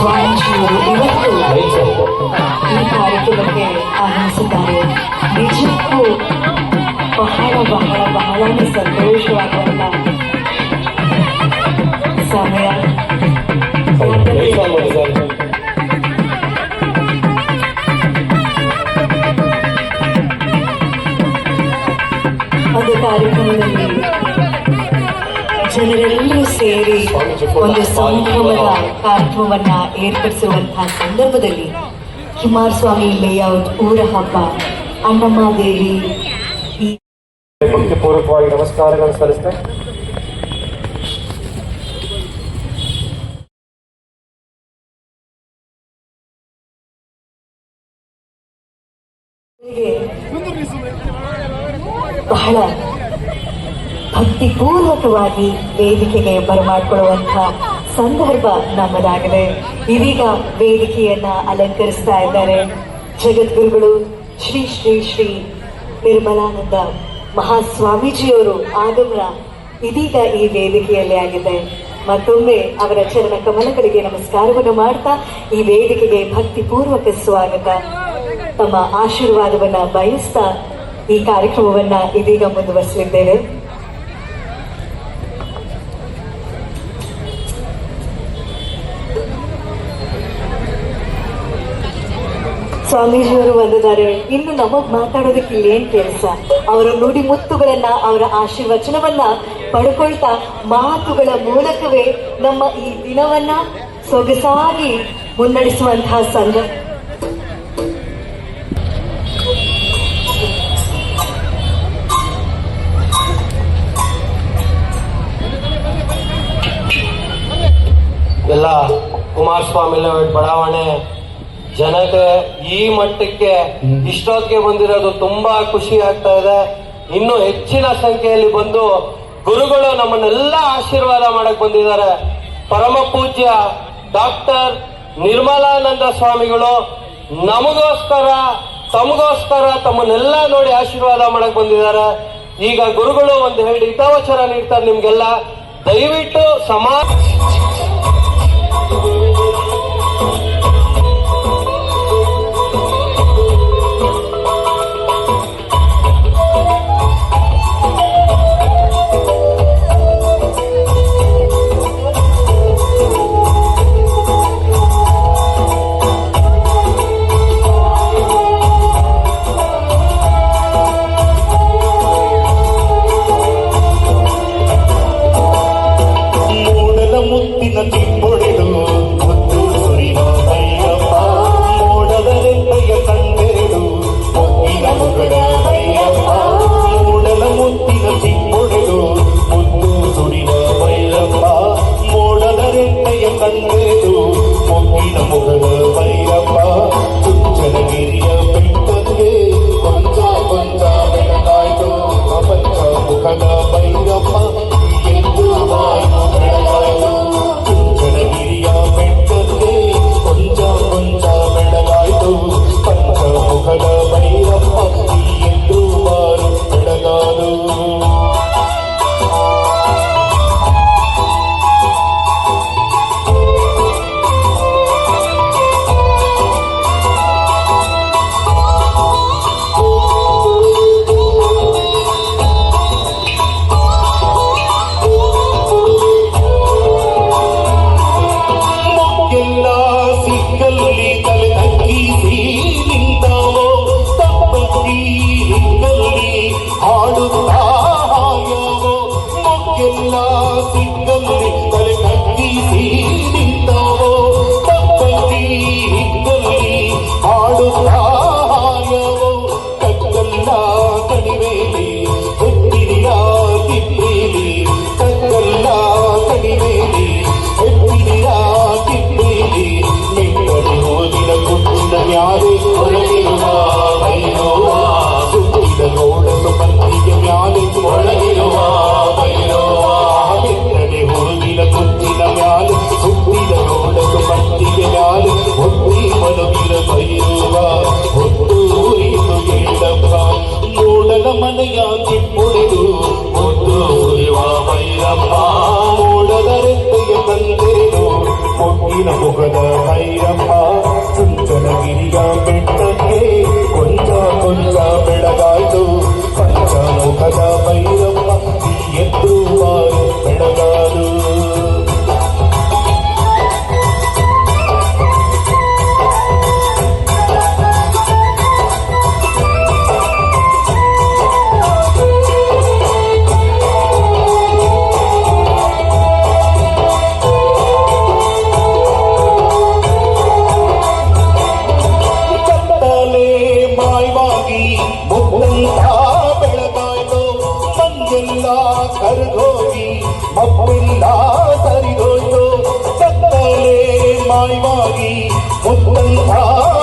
ಸ್ವಾಮೀಜಿಯವರು ಇವತ್ತು ಈ ಕಾರ್ಯಕ್ರಮಕ್ಕೆ ಆಗಮಿಸಿದ್ದಾರೆ ನಿಜಕ್ಕೂ ಬಹಳ ಬಹಳ ಬಹಳನೇ ಸಂತೋಷವಾಗುವಂತ ಸೇರಿ ಒಂದು ಸಂಭ್ರಮದ ಕಾರ್ಯಕ್ರಮವನ್ನ ಏರ್ಪಡಿಸಿರುವಂತಹ ಸಂದರ್ಭದಲ್ಲಿ ಕುಮಾರಸ್ವಾಮಿ ಲೇಔಟ್ ಊರ ಹಬ್ಬ ಅಣ್ಣಮ್ಮ ದೇವಿ ಭಕ್ತಿಪೂರ್ವಕವಾಗಿ ನಮಸ್ಕಾರಗಳನ್ನು ಸಲ್ಲಿಸ್ತೇನೆ ಬಹಳ ಭಕ್ತಿಪೂರ್ವಕವಾಗಿ ವೇದಿಕೆಗೆ ಬರಮಾಡಿಕೊಳ್ಳುವಂತಹ ಸಂದರ್ಭ ನಮ್ಮದಾಗಿದೆ. ಇದೀಗ ವೇದಿಕೆಯನ್ನ ಅಲಂಕರಿಸ್ತಾ ಇದ್ದಾರೆ. ಜಗದ್ಗುರುಗಳು ಶ್ರೀ ಶ್ರೀ ಶ್ರೀ ನಿರ್ಮಲಾನಂದ ಮಹಾಸ್ವಾಮೀಜಿಯವರು ಆಗಮನ ಇದೀಗ ಈ ವೇದಿಕೆಯಲ್ಲಿ ಆಗಿದೆ. ಮತ್ತೊಮ್ಮೆ ಅವರ ಚರಣ ಕಮಲಗಳಿಗೆ ನಮಸ್ಕಾರವನ್ನು ಮಾಡ್ತಾ ಈ ವೇದಿಕೆಗೆ ಭಕ್ತಿಪೂರ್ವಕ ಸ್ವಾಗತ. ತಮ್ಮ ಆಶೀರ್ವಾದವನ್ನ ಬಯಸ್ತಾ ಈ ಕಾರ್ಯಕ್ರಮವನ್ನ ಇದೀಗ ಮುಂದುವರಿಸಲಿದ್ದೇವೆ. ಸ್ವಾಮೀಜಿಯವರು ಬಂದಿದ್ದಾರೆ ಇನ್ನು ನಮಗ್ ಮಾತಾಡೋದಕ್ಕೆ ಏನು ಕೆಲಸ? ಅವರ ನುಡಿ ಮುತ್ತುಗಳನ್ನ ಅವರ ಆಶೀರ್ವಚನವನ್ನ ಪಡ್ಕೊಳ್ತಾ ಮಾತುಗಳ ಮೂಲಕವೇ ನಮ್ಮ ಈ ದಿನವನ್ನ ಸೊಗಸಾಗಿ ಮುನ್ನಡೆಸುವಂತಹ ಸಂಘ. ಎಲ್ಲ ಕುಮಾರಸ್ವಾಮಿ ಬಡಾವಣೆ ಜನತೆ ಈ ಮಟ್ಟಕ್ಕೆ ಇಷ್ಟೊತ್ತಿಗೆ ಬಂದಿರೋದು ತುಂಬಾ ಖುಷಿ ಆಗ್ತಾ ಇದೆ. ಇನ್ನು ಹೆಚ್ಚಿನ ಸಂಖ್ಯೆಯಲ್ಲಿ ಬಂದು ಗುರುಗಳು ನಮ್ಮನ್ನೆಲ್ಲ ಆಶೀರ್ವಾದ ಮಾಡಕ್ ಬಂದಿದ್ದಾರೆ. ಪರಮ ಪೂಜ್ಯ ಡಾಕ್ಟರ್ ನಿರ್ಮಲಾನಂದ ಸ್ವಾಮಿಗಳು ನಮಗೋಸ್ಕರ ತಮಗೋಸ್ಕರ ತಮ್ಮನ್ನೆಲ್ಲ ನೋಡಿ ಆಶೀರ್ವಾದ ಮಾಡಕ್ ಬಂದಿದ್ದಾರೆ. ಈಗ ಗುರುಗಳು ಒಂದು ಹೇಳಿ ಹಿತವಚನ ನೀಡ್ತಾರೆ ನಿಮ್ಗೆಲ್ಲ. ದಯವಿಟ್ಟು ಸಮಾಜ ಹಾಡುತ್ತಾ ಹಾಯವೋ ಮೊಕ್ಕೆಲ್ಲ ಸಿಕ್ಕಲ್ಲಿ ತಲೆ ತಗ್ಗಿಸಿ ನಿಂತವೋ ತಪ್ಪಿ ಹಿಕ್ಕಲ್ಲಿ ಹಾಡುತ್ತಾ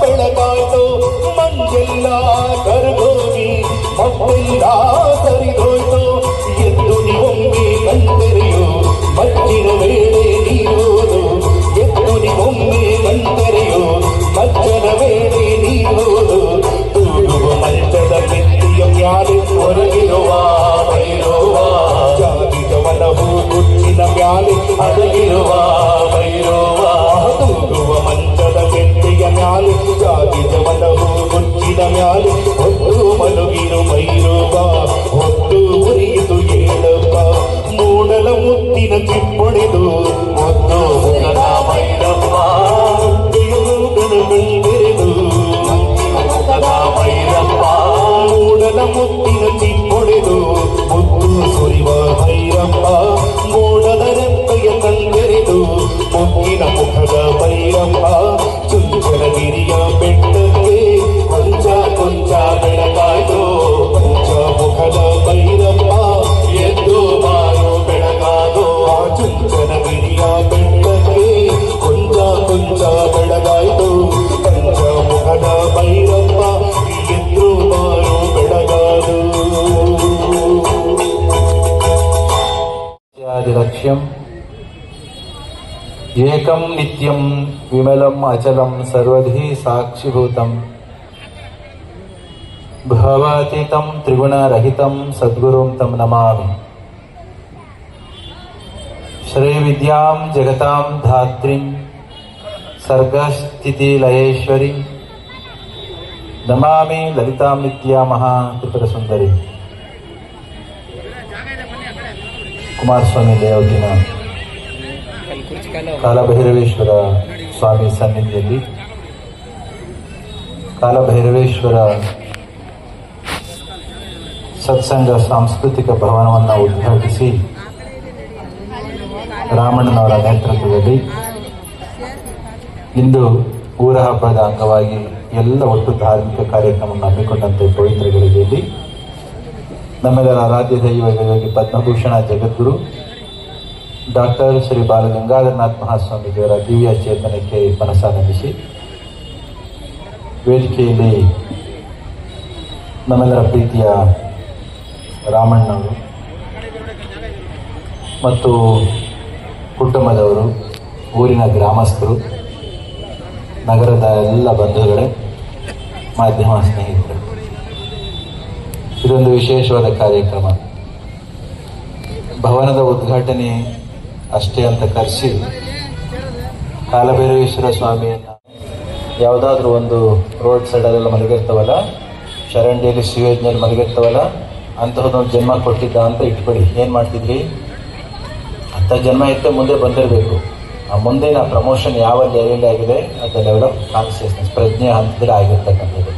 ಬೆಳಗಾಯ್ತು ಮಂಜೆಲ್ಲ ಕರಗೋಗಿ ಮಬ್ಬೆಲ್ಲ ಸರಿದೋಯ್ತು. ಎದ್ದು ಕಣ್ತೆರೆಯು ಮಜ್ಜಿನ అది లక్ష్యం ఏకం నిత్యం విమలం అచలం సర్వధి సాక్షిభూతం. భవాతీతం త్రిగుణరహితం సద్గురుం తం నమామి. శ్రీవిద్యాం జగతాం ధాత్రిం సర్గస్థితిలయేశ్వరి. నమామి లలితాం నిత్యామహా త్రిపురసుందరి. ಕುಮಾರಸ್ವಾಮಿ ಲೇಔಟಿನ ಕಾಲಭೈರವೇಶ್ವರ ಸ್ವಾಮಿ ಸನ್ನಿಧಿಯಲ್ಲಿ ಕಾಲಭೈರವೇಶ್ವರ ಸತ್ಸಂಗ ಸಾಂಸ್ಕೃತಿಕ ಭವನವನ್ನು ಉದ್ಘಾಟಿಸಿ ರಾಮಣ್ಣನವರ ನೇತೃತ್ವದಲ್ಲಿ ಇಂದು ಊರ ಹಬ್ಬದ ಅಂಗವಾಗಿ ಎಲ್ಲ ಒಟ್ಟು ಧಾರ್ಮಿಕ ಕಾರ್ಯಕ್ರಮವನ್ನು ಹಮ್ಮಿಕೊಂಡಂತೆ ಪವಿತ್ರ ಗಳಿಗೆಯಲ್ಲಿ ನಮ್ಮೆಲ್ಲರ ಆರಾಧ್ಯ ದೈವ ಯೋಗಿ ಪದ್ಮಭೂಷಣ ಜಗದ್ಗುರು ಡಾಕ್ಟರ್ ಶ್ರೀ ಬಾಲಗಂಗಾಧರನಾಥ್ ಮಹಾಸ್ವಾಮಿಗಳ ದಿವ್ಯ ಚೇತನಕ್ಕೆ ಮನಸ್ಸಾನಂದಿಸಿ ವೇದಿಕೆಯಲ್ಲಿ ನಮ್ಮೆಲ್ಲರ ಪ್ರೀತಿಯ ರಾಮಣ್ಣವರು ಮತ್ತು ಕುಟುಂಬದವರು, ಊರಿನ ಗ್ರಾಮಸ್ಥರು, ನಗರದ ಎಲ್ಲ ಬಂಧುಗಳೇ, ಮಾಧ್ಯಮ ಸ್ನೇಹಿತರು. ಇದೊಂದು ವಿಶೇಷವಾದ ಕಾರ್ಯಕ್ರಮ. ಭವನದ ಉದ್ಘಾಟನೆ ಅಷ್ಟೇ ಅಂತ ಕರೆಸಿ, ಕಾಲಭೈರವೇಶ್ವರ ಸ್ವಾಮಿಯನ್ನ ಯಾವುದಾದ್ರೂ ಒಂದು ರೋಡ್ ಸೈಡಲ್ಲೆಲ್ಲ ಮಲಗಿರ್ತಾವಲ್ಲ ಚರಂಡಿಯಲ್ಲಿ ಸಿವೇಜ್ನಲ್ಲಿ ಮಲಗಿರ್ತಾವಲ್ಲ, ಅಂತಹದೊಂದು ಜನ್ಮ ಕೊಟ್ಟಿದ್ದ ಅಂತ ಇಟ್ಬಿಡಿ. ಏನು ಮಾಡ್ತಿದ್ರಿ? ಅಂಥ ಜನ್ಮ ಇತ್ತೆ, ಮುಂದೆ ಬಂದಿರಬೇಕು. ಆ ಮುಂದೆ ನಾ ಪ್ರಮೋಷನ್ ಯಾವ ಲೆವೆಲ್ ಆಗಿದೆ, ಅದು ಲೆವೆಲ್ ಆಫ್ ಕಾನ್ಸಿಯಸ್ನೆಸ್ ಪ್ರಜ್ಞೆ ಹಂತದಲ್ಲಿ ಆಗಿರ್ತಕ್ಕಂಥದ್ದು.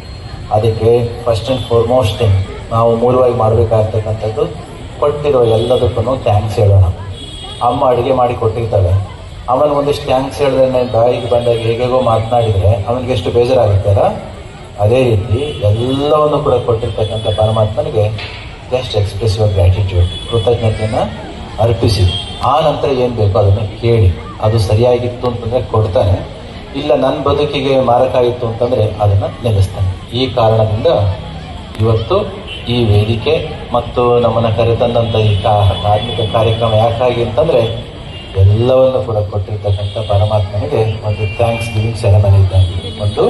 ಅದಕ್ಕೆ ಫಸ್ಟ್ ಆ್ಯಂಡ್ ಫಾರ್ಮೋಸ್ಟ್ ಥಿಂಗ್ ನಾವು ಮೂಲವಾಗಿ ಮಾಡಬೇಕಾಗ್ತಕ್ಕಂಥದ್ದು ಕೊಟ್ಟಿರೋ ಎಲ್ಲದಕ್ಕೂ ಥ್ಯಾಂಕ್ಸ್ ಹೇಳೋಣ. ಅಮ್ಮ ಅಡುಗೆ ಮಾಡಿ ಕೊಟ್ಟಿರ್ತಾಳೆ. ಅವನು ಒಂದಿಷ್ಟು ಥ್ಯಾಂಕ್ಸ್ ಹೇಳಿದ್ರೆ ಬಾಯಿಗೆ ಬಂದಾಗ ಹೇಗೇಗೋ ಮಾತನಾಡಿದರೆ ಅವನಿಗೆ ಎಷ್ಟು ಬೇಜಾರಾಗುತ್ತಲ್ಲ? ಅದೇ ರೀತಿ ಎಲ್ಲವನ್ನು ಕೂಡ ಕೊಟ್ಟಿರ್ತಕ್ಕಂಥ ಪರಮಾತ್ಮನಿಗೆ ಜಸ್ಟ್ ಎಕ್ಸ್ಪ್ರೆಸ್ ಯುವರ್ ಗ್ರ್ಯಾಟಿಟ್ಯೂಡ್ ಕೃತಜ್ಞತೆಯನ್ನು ಅರ್ಪಿಸಿ. ಆ ನಂತರ ಏನು ಬೇಕೋ ಅದನ್ನು ಕೇಳಿ. ಅದು ಸರಿಯಾಗಿತ್ತು ಅಂತಂದರೆ ಕೊಡ್ತಾನೆ. ಇಲ್ಲ ನನ್ನ ಬದುಕಿಗೆ ಮಾರಕ ಅಂತಂದರೆ ಅದನ್ನು ನೆಲೆಸ್ತಾನೆ ಈ ಕಾರಣದಿಂದ ಇವತ್ತು ಈ ವೇದಿಕೆ ಮತ್ತು ನಮ್ಮನ್ನು ಕರೆತಂದಂಥ ಈ ಧಾರ್ಮಿಕ ಕಾರ್ಯಕ್ರಮ ಯಾಕಾಗಿ ಅಂತಂದರೆ ಎಲ್ಲವನ್ನು ಕೂಡ ಕೊಟ್ಟಿರ್ತಕ್ಕಂಥ ಪರಮಾತ್ಮನಿಗೆ ಒಂದು ಥ್ಯಾಂಕ್ಸ್ ಗಿವಿಂಗ್ ಸೆರೆಮನಿ ಇದ್ದಂಗೆ. ಒಂದು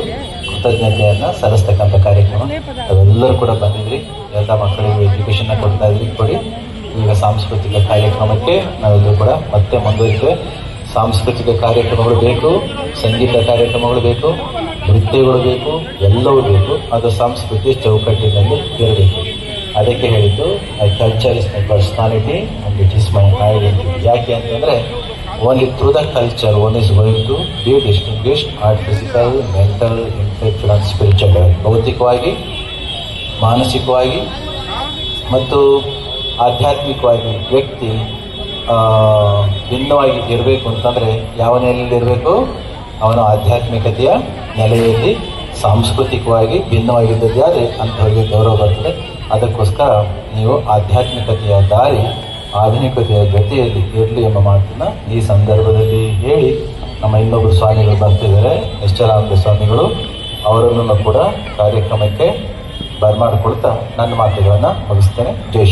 ಕೃತಜ್ಞತೆಯನ್ನು ಸಲ್ಲಿಸ್ತಕ್ಕಂಥ ಕಾರ್ಯಕ್ರಮ. ಅವೆಲ್ಲರೂ ಕೂಡ ಬಂದಿದ್ರಿ. ಎಲ್ಲ ಮಕ್ಕಳಿಗೆ ಎಜುಕೇಷನ್ನ ಕೊಡ್ತಾ ಇದ್ರಿ, ಕೊಡಿ. ಈಗ ಸಾಂಸ್ಕೃತಿಕ ಕಾರ್ಯಕ್ರಮಕ್ಕೆ ನಾವೆಲ್ಲರೂ ಕೂಡ ಮತ್ತೆ ಮುಂದುವರಿತೇವೆ ಸಾಂಸ್ಕೃತಿಕ ಕಾರ್ಯಕ್ರಮಗಳು ಬೇಕು, ಸಂಗೀತ ಕಾರ್ಯಕ್ರಮಗಳು ಬೇಕು. ನೃತ್ಯಗಳು ಬೇಕು, ಎಲ್ಲವೂ ಬೇಕು, ಅದು ಸಂಸ್ಕೃತಿ ಚೌಕಟ್ಟಿನಲ್ಲಿ ಇರಬೇಕು. ಅದಕ್ಕೆ ಹೇಳಿದ್ದು I culture is my personality and it is my identity ಯಾಕೆ ಅಂತಂದರೆ only through the culture one is going to be distinguished art physical mental intellectual and spiritual ಭೌತಿಕವಾಗಿ, ಮಾನಸಿಕವಾಗಿ, ಮತ್ತು ಆಧ್ಯಾತ್ಮಿಕವಾಗಿ ವ್ಯಕ್ತಿ ಭಿನ್ನವಾಗಿ ಇರಬೇಕು ಅಂತಂದರೆ ಇರಬೇಕು? ಅವನ ಆಧ್ಯಾತ್ಮಿಕತೆಯ ನೆಲೆಯಲ್ಲಿ ಸಾಂಸ್ಕೃತಿಕವಾಗಿ ಭಿನ್ನವಾಗಿದ್ದ ದಾರಿ ಅಂಥವ್ರಿಗೆ ಗೌರವ ಬರ್ತದೆ. ಅದಕ್ಕೋಸ್ಕರ ನೀವು ಆಧ್ಯಾತ್ಮಿಕತೆಯ ದಾರಿ, ಆಧುನಿಕತೆಯ ಜೊತೆಯಲ್ಲಿ ಇರಲಿ ಎಂಬ ಮಾತನ್ನು ಈ ಸಂದರ್ಭದಲ್ಲಿ ಹೇಳಿ ನಮ್ಮ ಇನ್ನೊಬ್ಬರು ಸ್ವಾಮಿಗಳು ಬರ್ತಿದ್ದಾರೆ. ನಿಶ್ಚಲಾನಂದ ಸ್ವಾಮಿಗಳು, ಅವರನ್ನು ಕೂಡ ಕಾರ್ಯಕ್ರಮಕ್ಕೆ ಬರಮಾಡಿಕೊಳ್ತಾ ನನ್ನ ಮಾತುಗಳನ್ನು ಮುಗಿಸ್ತೇನೆ. ಜೈ